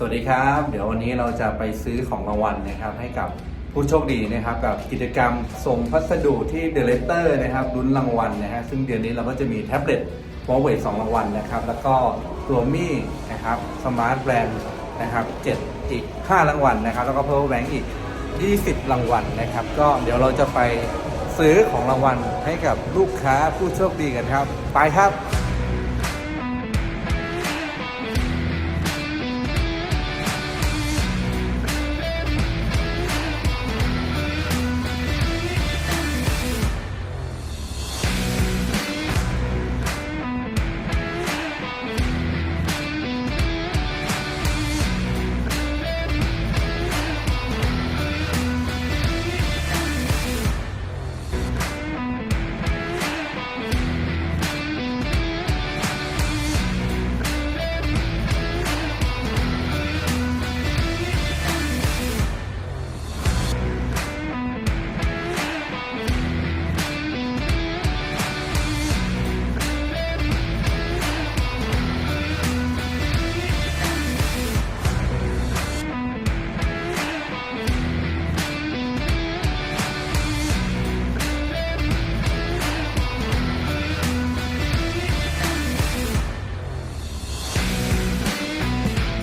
สวัสดีครับ เดี๋ยววันนี้เราจะไปซื้อของรางวัลนะครับ ให้กับผู้โชคดีนะครับ กับกิจกรรมส่งพัสดุที่เดลเตอร์นะครับลุ้นรางวัลนะฮะซึ่งเดือนนี้เราก็จะมีแท็บเล็ตวอลเวทสองรางวัลนะครับ แล้วก็ตัวมี่นะครับสมาร์ทแบรนด์นะครับเจ็ดอีก5รางวัลนะครับ แล้วก็เพิ่มแบงก์อีก 20 รางวัลนะครับ ก็เดี๋ยวเราจะไปซื้อของรางวัลให้กับลูกค้าผู้โชคดีกันครับ ไปครับ